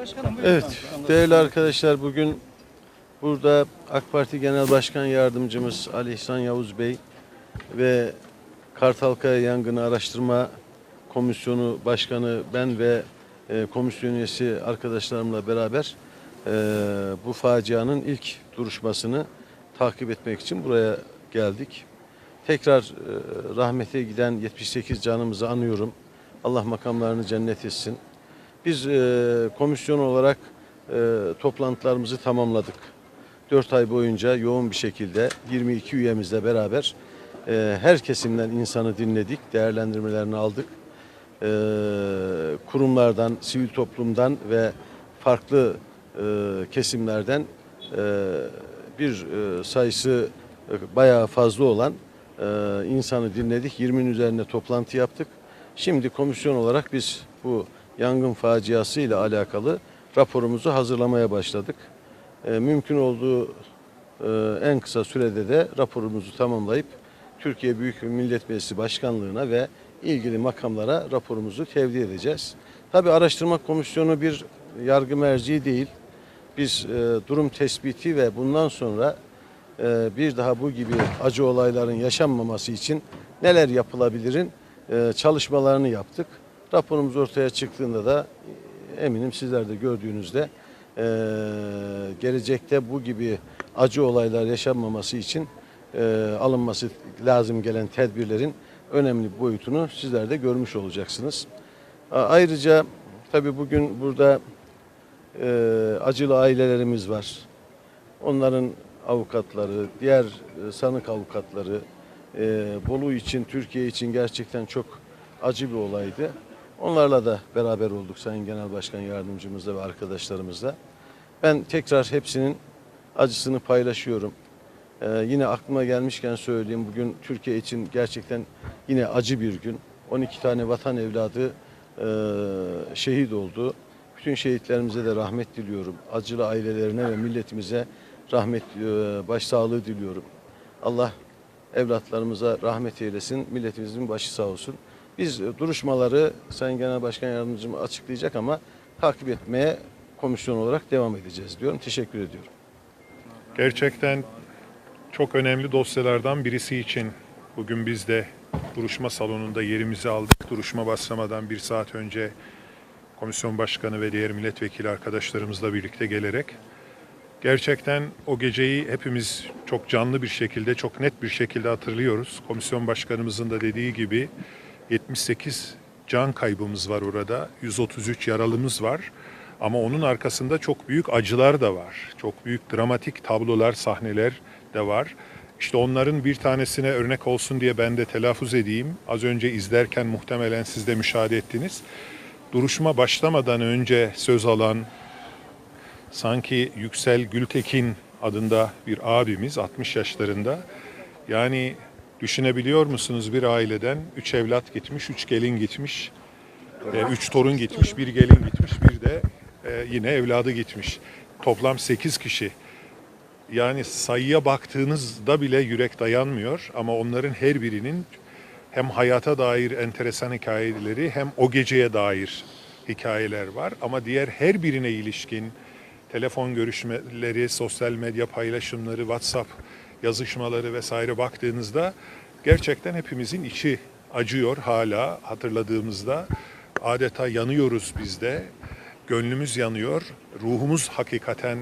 Başkanım. Evet, değerli arkadaşlar bugün burada AK Parti Genel Başkan Yardımcımız Ali İhsan Yavuz Bey ve Kartalkaya Yangını Araştırma Komisyonu Başkanı ben ve e, komisyon üyesi arkadaşlarımla beraber e, bu facianın ilk duruşmasını takip etmek için buraya geldik. Tekrar e, rahmete giden 78 canımızı anıyorum. Allah makamlarını cennet etsin. Biz e, komisyon olarak e, toplantılarımızı tamamladık. 4 ay boyunca yoğun bir şekilde 22 üyemizle beraber e, her kesimden insanı dinledik, değerlendirmelerini aldık. E, kurumlardan, sivil toplumdan ve farklı e, kesimlerden e, bir e, sayısı e, bayağı fazla olan e, insanı dinledik. 20'nin üzerinde toplantı yaptık. Şimdi komisyon olarak biz bu yangın faciası ile alakalı raporumuzu hazırlamaya başladık. E, mümkün olduğu e, en kısa sürede de raporumuzu tamamlayıp Türkiye Büyük Millet Meclisi Başkanlığına ve ilgili makamlara raporumuzu tevdi edeceğiz. Tabi araştırma komisyonu bir yargı merci değil. Biz e, durum tespiti ve bundan sonra e, bir daha bu gibi acı olayların yaşanmaması için neler yapılabilirin e, çalışmalarını yaptık. Raporumuz ortaya çıktığında da e, eminim sizler de gördüğünüzde e, gelecekte bu gibi acı olaylar yaşanmaması için e, alınması lazım gelen tedbirlerin önemli boyutunu sizler de görmüş olacaksınız. Ayrıca tabii bugün burada e, acılı ailelerimiz var. Onların avukatları, diğer e, sanık avukatları e, Bolu için, Türkiye için gerçekten çok acı bir olaydı. Onlarla da beraber olduk Sayın Genel Başkan Yardımcımızla ve arkadaşlarımızla. Ben tekrar hepsinin acısını paylaşıyorum. Ee, yine aklıma gelmişken söyleyeyim bugün Türkiye için gerçekten yine acı bir gün. 12 tane vatan evladı e, şehit oldu. Bütün şehitlerimize de rahmet diliyorum. Acılı ailelerine ve milletimize rahmet, e, başsağlığı diliyorum. Allah evlatlarımıza rahmet eylesin, milletimizin başı sağ olsun. Biz e, duruşmaları Sayın Genel Başkan Yardımcım açıklayacak ama takip etmeye komisyon olarak devam edeceğiz diyorum. Teşekkür ediyorum. Gerçekten çok önemli dosyalardan birisi için bugün biz de duruşma salonunda yerimizi aldık. Duruşma başlamadan bir saat önce komisyon başkanı ve diğer milletvekili arkadaşlarımızla birlikte gelerek gerçekten o geceyi hepimiz çok canlı bir şekilde, çok net bir şekilde hatırlıyoruz. Komisyon başkanımızın da dediği gibi 78 can kaybımız var orada, 133 yaralımız var. Ama onun arkasında çok büyük acılar da var. Çok büyük dramatik tablolar, sahneler de var. İşte onların bir tanesine örnek olsun diye ben de telaffuz edeyim. Az önce izlerken muhtemelen siz de müşahede ettiniz. Duruşma başlamadan önce söz alan sanki Yüksel Gültekin adında bir abimiz 60 yaşlarında. Yani düşünebiliyor musunuz bir aileden 3 evlat gitmiş, 3 gelin gitmiş, 3 torun gitmiş, bir gelin gitmiş, bir de e, yine evladı gitmiş. Toplam 8 kişi. Yani sayıya baktığınızda bile yürek dayanmıyor ama onların her birinin hem hayata dair enteresan hikayeleri hem o geceye dair hikayeler var ama diğer her birine ilişkin telefon görüşmeleri, sosyal medya paylaşımları, WhatsApp yazışmaları vesaire baktığınızda gerçekten hepimizin içi acıyor hala hatırladığımızda. Adeta yanıyoruz biz de. Gönlümüz yanıyor, ruhumuz hakikaten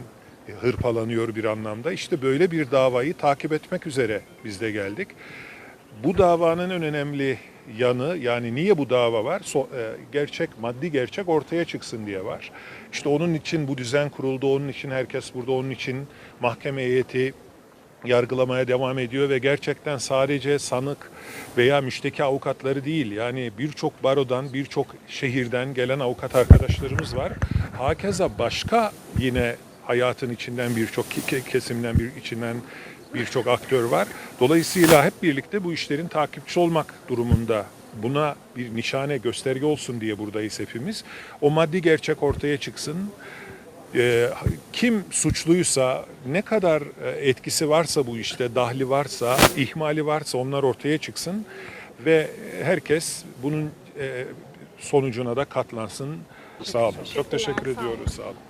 hırpalanıyor bir anlamda. İşte böyle bir davayı takip etmek üzere biz de geldik. Bu davanın en önemli yanı yani niye bu dava var? E, gerçek, maddi gerçek ortaya çıksın diye var. İşte onun için bu düzen kuruldu, onun için herkes burada, onun için mahkeme heyeti yargılamaya devam ediyor ve gerçekten sadece sanık veya müşteki avukatları değil yani birçok barodan birçok şehirden gelen avukat arkadaşlarımız var. Hakeza başka yine hayatın içinden birçok ke- kesimden bir içinden birçok aktör var. Dolayısıyla hep birlikte bu işlerin takipçi olmak durumunda. Buna bir nişane gösterge olsun diye buradayız hepimiz. O maddi gerçek ortaya çıksın. Ee, kim suçluysa, ne kadar e, etkisi varsa bu işte, dahli varsa, ihmali varsa onlar ortaya çıksın ve herkes bunun e, sonucuna da katlansın. Sağ olun. Çok teşekkür ediyoruz. Sağ olun.